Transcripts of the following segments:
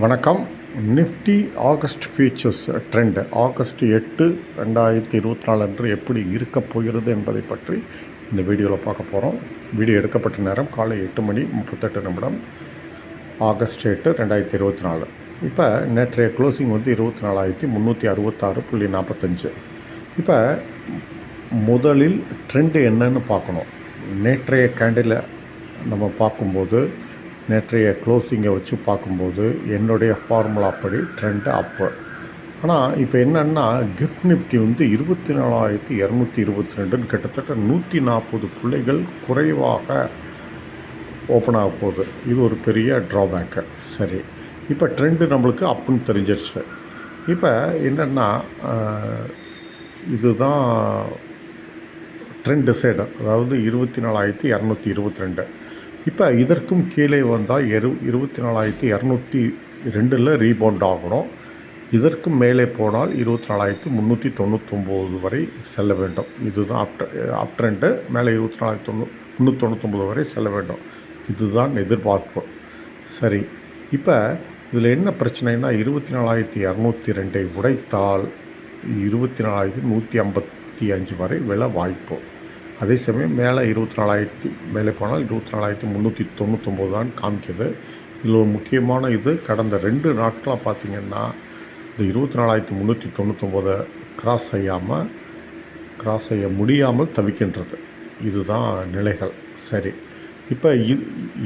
வணக்கம். Nifty August futures trend. August எட்டு ரெண்டாயிரத்தி இருபத்தி நாலு அன்று எப்படி இருக்கப் போகிறது என்பதை பற்றி இந்த வீடியோவில் பார்க்க போகிறோம் வீடியோ எடுக்கப்பட்ட நேரம் காலை எட்டு மணி முப்பத்தெட்டு நிமிடம். ஆகஸ்ட் எட்டு ரெண்டாயிரத்தி இருபத்தி நாலு இப்போ நேற்றைய க்ளோசிங் வந்து இருபத்தி நாலாயிரத்தி முந்நூற்றி அறுபத்தாறு புள்ளி நாற்பத்தஞ்சு இப்போ முதலில் ட்ரெண்டு என்னன்னு பார்க்கணும். நேற்றைய கேண்டில் நம்ம பார்க்கும்போது நேற்றைய க்ளோசிங்கை வச்சு பார்க்கும்போது என்னுடைய ஃபார்முலா படி ட்ரெண்டு அப்பு ஆனால் இப்போ என்னென்னா கிஃப்ட் நிஃப்டி வந்து இருபத்தி நாலாயிரத்தி இரநூத்தி இருபத்தி ரெண்டுன்னு கிட்டத்தட்ட நூற்றி நாற்பது புள்ளிகள் குறைவாக ஓப்பன் ஆக போகுது. இது ஒரு பெரிய ட்ராபேக்கு சரி. இப்போ ட்ரெண்டு நம்மளுக்கு அப்புன்னு தெரிஞ்சிருச்சு. இப்போ என்னென்னா இதுதான் ட்ரெண்ட் டிசைடர் அதாவது இருபத்தி நாலாயிரத்தி இரநூத்தி இருபத்தி ரெண்டு. இப்போ இதற்கும் கீழே வந்தால் இரு இருபத்தி நாலாயிரத்தி இரநூத்தி ரெண்டில் ரீபவுண்ட் ஆகணும். இதற்கும் மேலே போனால் இருபத்தி நாலாயிரத்தி முந்நூற்றி தொண்ணூத்தொம்போது வரை செல்ல வேண்டும். இதுதான் அப்ட அப் ட்ரெண்டு. மேலே இருபத்தி நாலாயிரத்தி தொண்ணூ முந்நூற்றி தொண்ணூத்தொம்பது வரை செல்ல வேண்டும். இதுதான் எதிர்பார்ப்பு. சரி இப்போ இதில் என்ன பிரச்சனைனா இருபத்தி நாலாயிரத்தி இரநூத்தி ரெண்டை உடைத்தால் இருபத்தி நாலாயிரத்தி நூற்றி ஐம்பத்தி அஞ்சு வரை விலை வாய்ப்பு. அதே சமயம் மேலே இருபத்தி நாலாயிரத்தி மேலே போனால் இருபத்தி நாலாயிரத்தி முந்நூற்றி தொண்ணூத்தொம்பது தான் காமிக்கிது. இதில் ஒரு முக்கியமான இது கடந்த ரெண்டு நாட்களாக பார்த்திங்கன்னா இந்த இருபத்தி நாலாயிரத்தி முந்நூற்றி தொண்ணூத்தொம்போதை கிராஸ் செய்யாமல் கிராஸ் செய்ய முடியாமல் தவிக்கின்றது. இதுதான் நிலைகள். சரி. இப்போ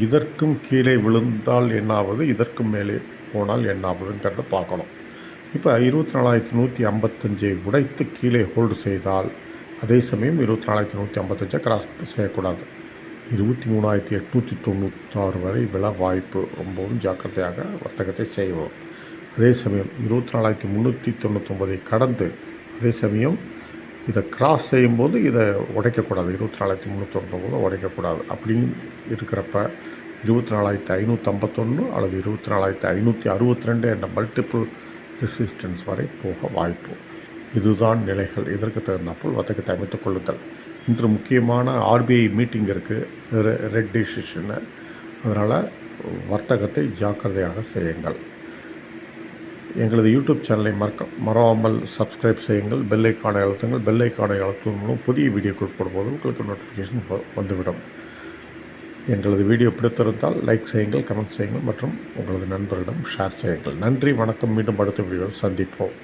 இதற்கும் கீழே விழுந்தால் என்னாவது இதற்கும் மேலே போனால் என்னாவதுங்கிறத பார்க்கணும். இப்போ இருபத்தி நாலாயிரத்தி நூற்றி ஐம்பத்தஞ்சை உடைத்து கீழே ஹோல்டு செய்தால் அதே சமயம் இருபத்தி நாலாயிரத்தி நூற்றி ஐம்பத்தஞ்சை கிராஸ் செய்யக்கூடாது. இருபத்தி மூணாயிரத்தி எட்நூற்றி தொண்ணூத்தாறு வரை விலை வாய்ப்பு ரொம்பவும் ஜாக்கிரதையாக வர்த்தகத்தை செய்வோம். அதே சமயம் இருபத்தி நாலாயிரத்தி முந்நூற்றி தொண்ணூத்தொம்பதை கடந்து அதே சமயம் இதை கிராஸ் செய்யும்போது இதை உடைக்கக்கூடாது. இருபத்தி நாலாயிரத்தி முந்நூற்றி உடைக்கக்கூடாது. அப்படின்னு இருக்கிறப்ப இருபத்தி நாலாயிரத்தி ஐநூற்றம்பத்தொன்று அல்லது இருபத்தி நாலாயிரத்தி ஐநூற்றி அறுபத்தி ரெண்டு என்ற மல்டிபிள் ரெசிஸ்டன்ஸ் வரை போக வாய்ப்பு. இதுதான் நிலைகள். இதற்கு தகுந்தாற்போல் வர்த்தகத்தை அமைத்துக் கொள்ளுங்கள். இன்று முக்கியமான ஆர்பிஐ மீட்டிங் இருக்குது ரெட் டிசிஷனு. அதனால் வர்த்தகத்தை ஜாக்கிரதையாக செய்யுங்கள். எங்களது யூடியூப் சேனலை மறக்க மறவாமல் சப்ஸ்கிரைப் செய்யுங்கள். பெல்லைக்கானை அழுத்துங்கள். பெல்லைக்கானை அழுத்துவதன் மூலம் புதிய வீடியோக்கள் போடும்போது உங்களுக்கு நோட்டிஃபிகேஷன் வந்துவிடும். எங்களது வீடியோ பிடித்திருந்தால் லைக் செய்யுங்கள் கமெண்ட் செய்யுங்கள் மற்றும் உங்களது நண்பர்களிடம் ஷேர் செய்யுங்கள். நன்றி வணக்கம். மீண்டும் அடுத்த வீடியோவில் சந்திப்போம்.